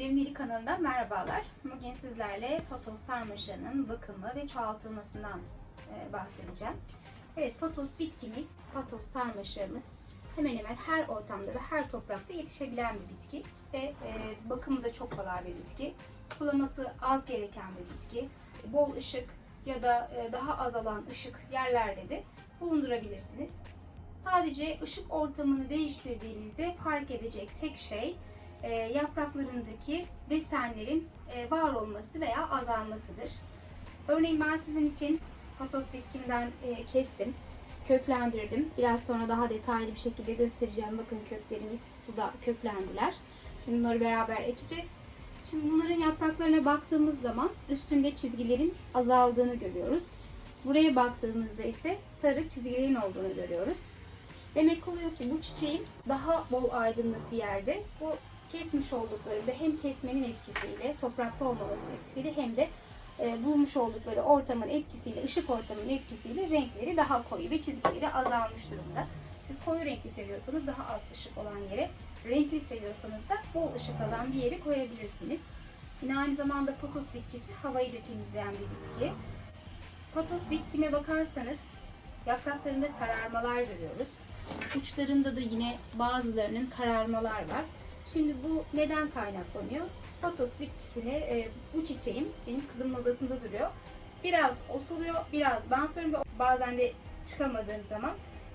Bitkilerin Dili kanalından merhabalar. Bugün sizlerle patos sarmaşanın bakımı ve çoğaltılmasından e, bahsedeceğim. Evet, patos bitkimiz, patos sarmaşağımız hemen hemen her ortamda ve her toprakta yetişebilen bir bitki ve e, bakımı da çok kolay bir bitki. Sulaması az gereken bir bitki. Bol ışık ya da e, daha az alan ışık yerlerde de bulundurabilirsiniz. Sadece ışık ortamını değiştirdiğinizde fark edecek tek şey e, yapraklarındaki desenlerin e, var olması veya azalmasıdır. Örneğin ben sizin için patos bitkimden e, kestim, köklendirdim. Biraz sonra daha detaylı bir şekilde göstereceğim. Bakın köklerimiz suda köklendiler. Şimdi bunları beraber ekeceğiz. Şimdi bunların yapraklarına baktığımız zaman üstünde çizgilerin azaldığını görüyoruz. Buraya baktığımızda ise sarı çizgilerin olduğunu görüyoruz. Demek oluyor ki bu çiçeğin daha bol aydınlık bir yerde bu kesmiş olduklarında hem kesmenin etkisiyle, toprakta olmamasının etkisiyle hem de e, bulmuş oldukları ortamın etkisiyle, ışık ortamının etkisiyle renkleri daha koyu ve çizgileri azalmış durumda. Siz koyu renkli seviyorsanız daha az ışık olan yere, renkli seviyorsanız da bol ışık alan bir yere koyabilirsiniz. Yine aynı zamanda potos bitkisi havayı da temizleyen bir bitki. Patos bitkime bakarsanız yapraklarında sararmalar görüyoruz. Uçlarında da yine bazılarının kararmalar var. Şimdi bu neden kaynaklanıyor? Patos bitkisini e, bu çiçeğim benim kızımın odasında duruyor. Biraz o suluyor, biraz ben suluyorum ve bazen de çıkamadığım zaman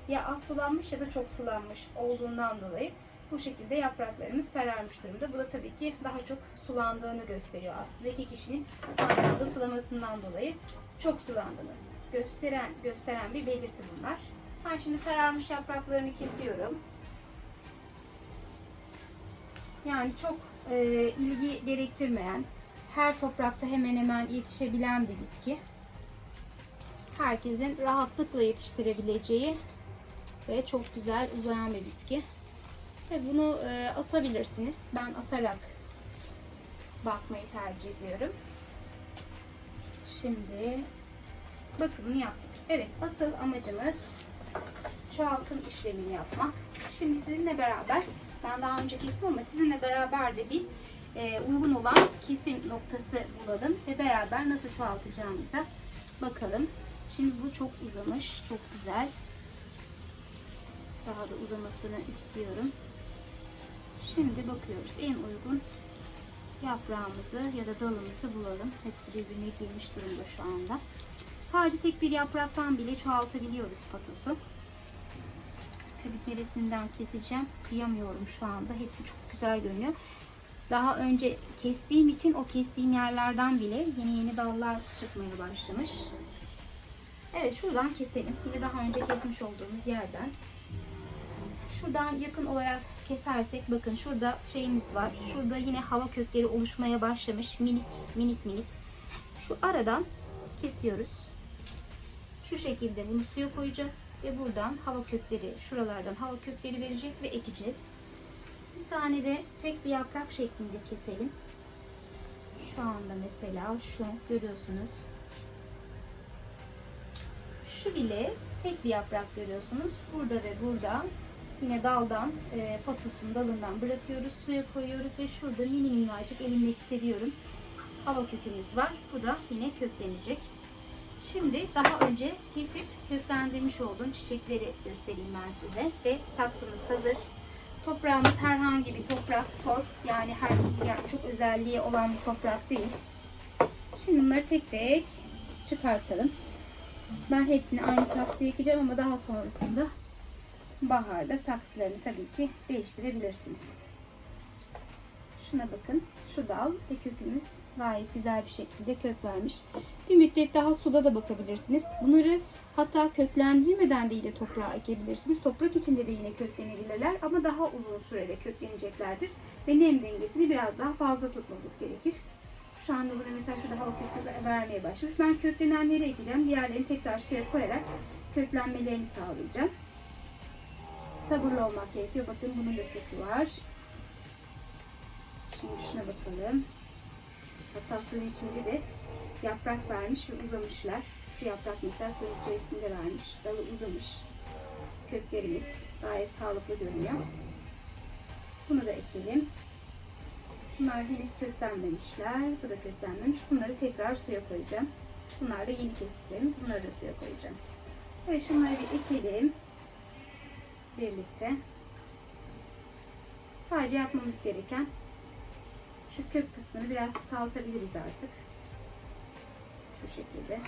ya az sulanmış ya da çok sulanmış olduğundan dolayı bu şekilde yapraklarımız sararmış durumda. Bu da tabii ki daha çok sulandığını gösteriyor aslında. iki kişinin aynı sulamasından dolayı çok sulandığını gösteren gösteren bir belirti bunlar. Ben şimdi sararmış yapraklarını kesiyorum. Yani çok e, ilgi gerektirmeyen, her toprakta hemen hemen yetişebilen bir bitki. Herkesin rahatlıkla yetiştirebileceği ve çok güzel uzayan bir bitki. Ve bunu e, asabilirsiniz. Ben asarak bakmayı tercih ediyorum. Şimdi bakımını yaptık. Evet, asıl amacımız çoğaltım işlemini yapmak. Şimdi sizinle beraber, ben daha önce kestim ama sizinle beraber de bir e, uygun olan kesim noktası bulalım ve beraber nasıl çoğaltacağımıza bakalım. Şimdi bu çok uzamış, çok güzel. Daha da uzamasını istiyorum. Şimdi bakıyoruz en uygun yaprağımızı ya da dalımızı bulalım. Hepsi birbirine girmiş durumda şu anda. Sadece tek bir yapraktan bile çoğaltabiliyoruz patosu. Tabii neresinden keseceğim kıyamıyorum şu anda. Hepsi çok güzel görünüyor. Daha önce kestiğim için o kestiğim yerlerden bile yeni yeni dallar çıkmaya başlamış. Evet şuradan keselim. Yine daha önce kesmiş olduğumuz yerden. Şuradan yakın olarak kesersek bakın şurada şeyimiz var. Şurada yine hava kökleri oluşmaya başlamış. Minik minik minik. Şu aradan kesiyoruz. Şu şekilde bunu suya koyacağız ve buradan hava kökleri, şuralardan hava kökleri verecek ve ekeceğiz. Bir tane de tek bir yaprak şeklinde keselim. Şu anda mesela şu görüyorsunuz. Şu bile tek bir yaprak görüyorsunuz. Burada ve burada yine daldan, e, patosun dalından bırakıyoruz, suya koyuyoruz ve şurada mini minnacık elimle hissediyorum. Hava kökümüz var. Bu da yine köklenecek. Şimdi daha önce kesip köklendirmiş olduğum çiçekleri göstereyim ben size. Ve saksımız hazır. Toprağımız herhangi bir toprak, torf yani her yani çok özelliği olan bir toprak değil. Şimdi bunları tek tek çıkartalım. Ben hepsini aynı saksıya ekeceğim ama daha sonrasında baharda saksılarını tabii ki değiştirebilirsiniz. Şuna bakın. Şu dal ve kökümüz gayet güzel bir şekilde kök vermiş. Bir müddet daha suda da bakabilirsiniz. Bunları hatta köklendirmeden de yine toprağa ekebilirsiniz. Toprak içinde de yine köklenebilirler ama daha uzun sürede kökleneceklerdir. Ve nem dengesini biraz daha fazla tutmamız gerekir. Şu anda burada mesela şurada hava kökü vermeye başlamış. Ben köklenenleri ekeceğim. Diğerlerini tekrar suya koyarak köklenmelerini sağlayacağım. Sabırlı olmak gerekiyor. Bakın bunun da kökü var. Şimdi şuna bakalım. Hatta suyun içinde de yaprak vermiş ve uzamışlar. Şu yaprak mesela suyun içerisinde vermiş. Dalı uzamış. Köklerimiz gayet sağlıklı görünüyor. Bunu da ekelim. Bunlar henüz köklenmemişler. Bu da köklenmemiş. Bunları tekrar suya koyacağım. Bunlar da yeni kestiklerimiz. Bunları da suya koyacağım. Evet şunları bir ekelim. Birlikte. Sadece yapmamız gereken şu kök kısmını biraz kısaltabiliriz artık. Şu şekilde.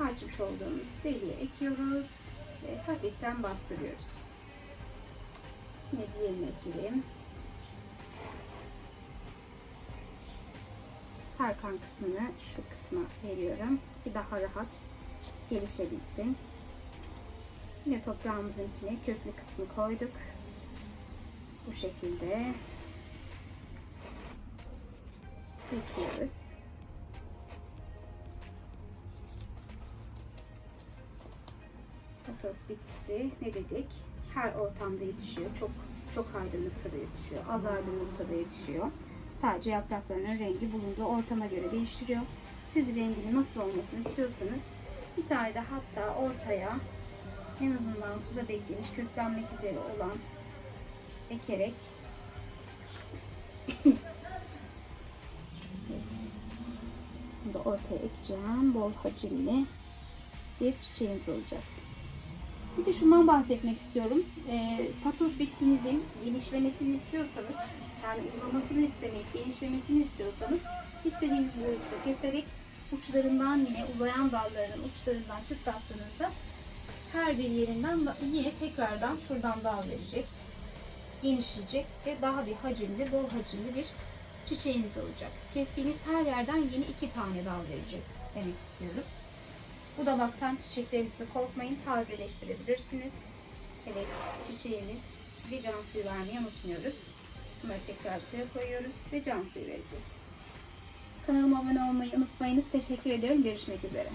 Açmış olduğumuz deliğe ekiyoruz ve hafiften bastırıyoruz. Yine diğerini ekelim. Sarkan kısmını şu kısma veriyorum ki daha rahat gelişebilsin. Yine toprağımızın içine köklü kısmı koyduk. Bu şekilde ekiyoruz. Patos bitkisi ne dedik? Her ortamda yetişiyor. Çok çok aydınlıkta da yetişiyor. Az aydınlıkta da yetişiyor. Sadece yapraklarının rengi bulunduğu ortama göre değiştiriyor. Siz renginin nasıl olmasını istiyorsanız bir tane de hatta ortaya en azından suda beklemiş köklenmek üzere olan ekerek evet. Bunu da ortaya ekeceğim. Bol hacimli bir çiçeğimiz olacak. Bir de şundan bahsetmek istiyorum. Ee, patos bitkinizin genişlemesini istiyorsanız, yani uzamasını istemeyip genişlemesini istiyorsanız istediğiniz boyutta keserek uçlarından yine uzayan dalların uçlarından çıtlattığınızda her bir yerinden yine tekrardan şuradan dal verecek, genişleyecek ve daha bir hacimli, bol hacimli bir çiçeğiniz olacak. Kestiğiniz her yerden yeni iki tane dal verecek demek istiyorum. Budaktan çiçeklerinizi korkmayın, tazeleştirebilirsiniz. Evet, çiçeğimiz ve can suyu vermeyi unutmuyoruz. Bunları tekrar suya koyuyoruz ve can suyu vereceğiz. Kanalıma abone olmayı unutmayınız. Teşekkür ediyorum. Görüşmek üzere.